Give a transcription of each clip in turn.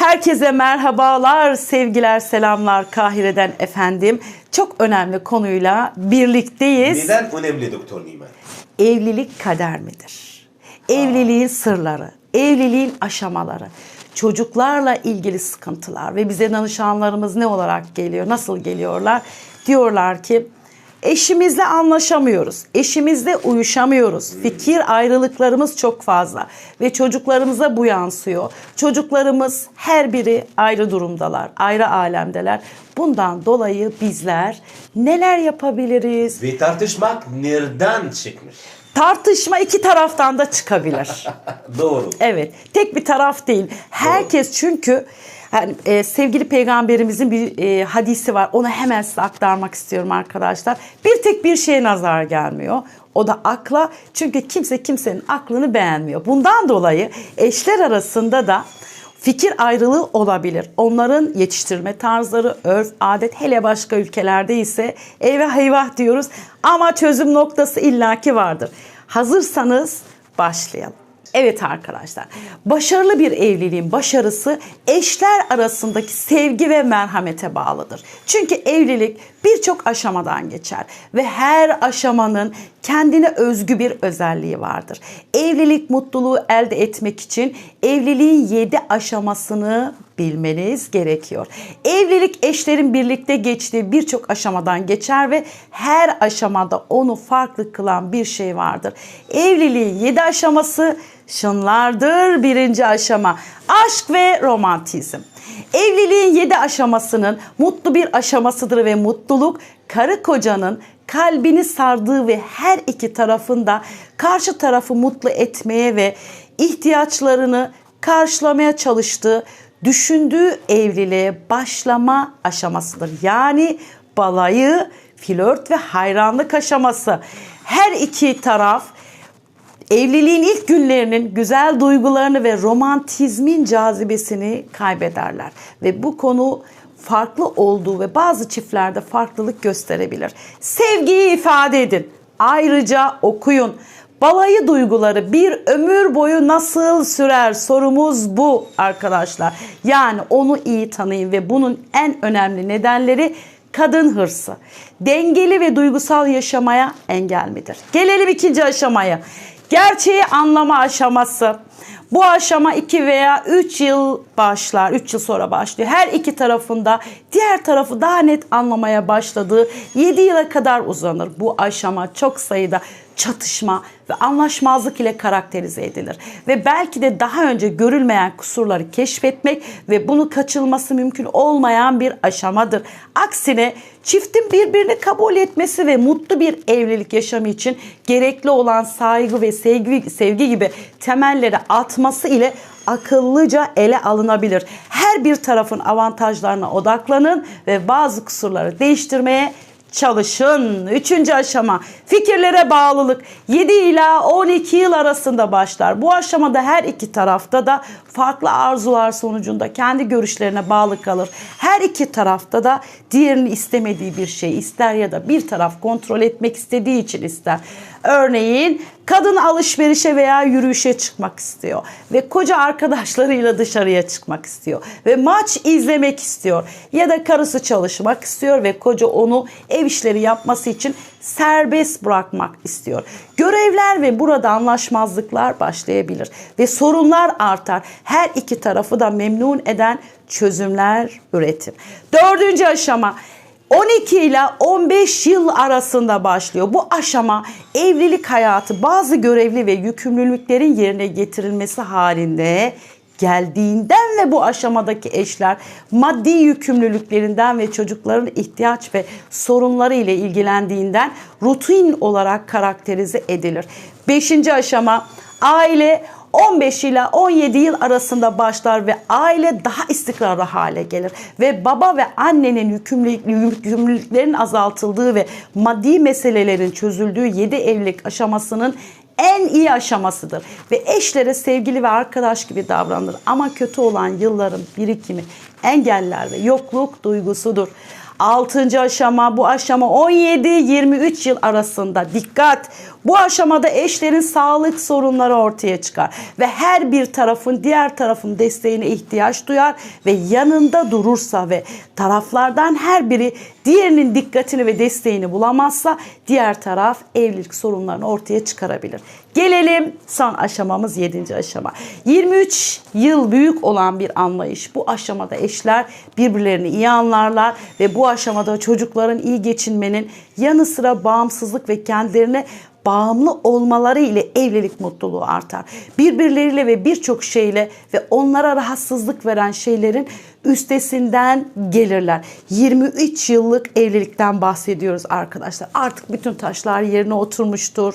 Herkese merhabalar, sevgiler, selamlar Kahire'den efendim. Çok önemli konuyla birlikteyiz. Neden önemli Doktor Nimet? Evlilik kader midir? Evliliğin sırları, evliliğin aşamaları, çocuklarla ilgili sıkıntılar ve bize danışanlarımız ne olarak geliyor, nasıl geliyorlar? Diyorlar ki eşimizle anlaşamıyoruz, eşimizle uyuşamıyoruz, fikir ayrılıklarımız çok fazla ve çocuklarımıza bu yansıyor. Çocuklarımız her biri ayrı durumdalar, ayrı alemdeler. Bundan dolayı bizler neler yapabiliriz? Ve tartışmak nereden çıkmış? Tartışma iki taraftan da çıkabilir. Doğru. Evet, tek bir taraf değil. Herkes çünkü yani, e, sevgili peygamberimizin bir e, hadisi var. Onu hemen size aktarmak istiyorum arkadaşlar. Bir tek bir şeye nazar gelmiyor. O da akla. Çünkü kimse kimsenin aklını beğenmiyor. Bundan dolayı eşler arasında da fikir ayrılığı olabilir. Onların yetiştirme tarzları, örf, adet hele başka ülkelerde ise eyvah eyvah diyoruz. Ama çözüm noktası illaki vardır. Hazırsanız başlayalım. Evet arkadaşlar, başarılı bir evliliğin başarısı eşler arasındaki sevgi ve merhamete bağlıdır. Çünkü evlilik birçok aşamadan geçer ve her aşamanın kendine özgü bir özelliği vardır. Evlilik mutluluğu elde etmek için evliliğin 7 aşamasını bilmeniz gerekiyor. Evlilik eşlerin birlikte geçtiği birçok aşamadan geçer ve her aşamada onu farklı kılan bir şey vardır. Evliliğin 7 aşaması şunlardır. Birinci aşama aşk ve romantizm. Evliliğin 7 aşamasının mutlu bir aşamasıdır ve mutluluk karı kocanın kalbini sardığı ve her iki tarafında karşı tarafı mutlu etmeye ve ihtiyaçlarını karşılamaya çalıştığı düşündüğü evliliğe başlama aşamasıdır. Yani balayı, flört ve hayranlık aşaması. Her iki taraf evliliğin ilk günlerinin güzel duygularını ve romantizmin cazibesini kaybederler. Ve bu konu farklı olduğu ve bazı çiftlerde farklılık gösterebilir. Sevgiyi ifade edin. Ayrıca okuyun. Balayı duyguları bir ömür boyu nasıl sürer? Sorumuz bu arkadaşlar. Yani onu iyi tanıyın ve bunun en önemli nedenleri kadın hırsı. Dengeli ve duygusal yaşamaya engel midir? Gelelim ikinci aşamaya. Gerçeği anlama aşaması. Bu aşama 2 veya 3 yıl başlar, 3 yıl sonra başlıyor. Her iki tarafında diğer tarafı daha net anlamaya başladığı 7 yıla kadar uzanır. Bu aşama çok sayıda çatışma ve anlaşmazlık ile karakterize edilir. Ve belki de daha önce görülmeyen kusurları keşfetmek ve bunu kaçılması mümkün olmayan bir aşamadır. Aksine çiftin birbirini kabul etmesi ve mutlu bir evlilik yaşamı için gerekli olan saygı ve sevgi, sevgi gibi temelleri atması ile akıllıca ele alınabilir. Her bir tarafın avantajlarına odaklanın ve bazı kusurları değiştirmeye çalışın. Üçüncü aşama fikirlere bağlılık 7 ila 12 yıl arasında başlar. Bu aşamada her iki tarafta da farklı arzular sonucunda kendi görüşlerine bağlı kalır. Her iki tarafta da diğerinin istemediği bir şey ister ya da bir taraf kontrol etmek istediği için ister. Örneğin kadın alışverişe veya yürüyüşe çıkmak istiyor ve koca arkadaşlarıyla dışarıya çıkmak istiyor ve maç izlemek istiyor ya da karısı çalışmak istiyor ve koca onu ev işleri yapması için serbest bırakmak istiyor. Görevler ve burada anlaşmazlıklar başlayabilir ve sorunlar artar. Her iki tarafı da memnun eden çözümler üretin. Dördüncü aşama 12 ile 15 yıl arasında başlıyor. Bu aşama evlilik hayatı bazı görevli ve yükümlülüklerin yerine getirilmesi halinde geldiğinden ve bu aşamadaki eşler maddi yükümlülüklerinden ve çocukların ihtiyaç ve sorunları ile ilgilendiğinden rutin olarak karakterize edilir. Beşinci aşama aile 15 ile 17 yıl arasında başlar ve aile daha istikrarlı hale gelir. Ve baba ve annenin yükümlülük, yükümlülüklerin azaltıldığı ve maddi meselelerin çözüldüğü 7 evlilik aşamasının en iyi aşamasıdır. Ve eşlere sevgili ve arkadaş gibi davranılır. Ama kötü olan yılların birikimi, engeller ve yokluk duygusudur. Altıncı aşama bu aşama 17-23 yıl arasında dikkat. Bu aşamada eşlerin sağlık sorunları ortaya çıkar ve her bir tarafın diğer tarafın desteğine ihtiyaç duyar ve yanında durursa ve taraflardan her biri diğerinin dikkatini ve desteğini bulamazsa diğer taraf evlilik sorunlarını ortaya çıkarabilir. Gelelim son aşamamız 7. aşama. 23 yıl büyük olan bir anlayış. Bu aşamada eşler birbirlerini iyi anlarlar ve bu aşamada çocukların iyi geçinmenin yanı sıra bağımsızlık ve kendilerine bağımlı olmaları ile evlilik mutluluğu artar. Birbirleriyle ve birçok şeyle ve onlara rahatsızlık veren şeylerin üstesinden gelirler. 23 yıllık evlilikten bahsediyoruz arkadaşlar. Artık bütün taşlar yerine oturmuştur.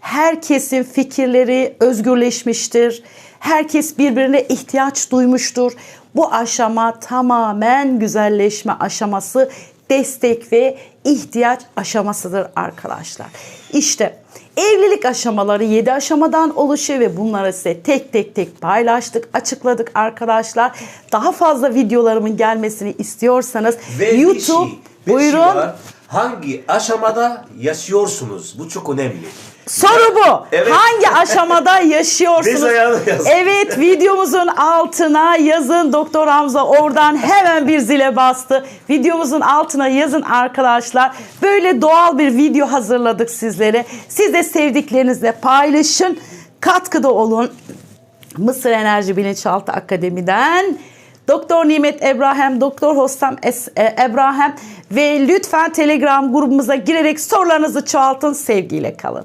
Herkesin fikirleri özgürleşmiştir. Herkes birbirine ihtiyaç duymuştur. Bu aşama tamamen güzelleşme aşaması destek ve ihtiyaç aşamasıdır arkadaşlar. İşte evlilik aşamaları 7 aşamadan oluşuyor ve bunları size tek tek tek paylaştık, açıkladık arkadaşlar. Daha fazla videolarımın gelmesini istiyorsanız Ve YouTube şey, bir buyurun. şey var. Hangi aşamada yaşıyorsunuz? Bu çok önemli. Soru bu. Evet. Hangi aşamada yaşıyorsunuz? Biz. Evet videomuzun altına yazın. Doktor Hamza oradan hemen bir zile bastı. Videomuzun altına yazın arkadaşlar. Böyle doğal bir video hazırladık sizlere. Siz de sevdiklerinizle paylaşın. Katkıda olun. Mısır Enerji Bilinçaltı Akademi'den Doktor Nimet Ebrahim, Doktor Hostam Es- e, Ebrahim ve lütfen Telegram grubumuza girerek sorularınızı çoğaltın. Sevgiyle kalın.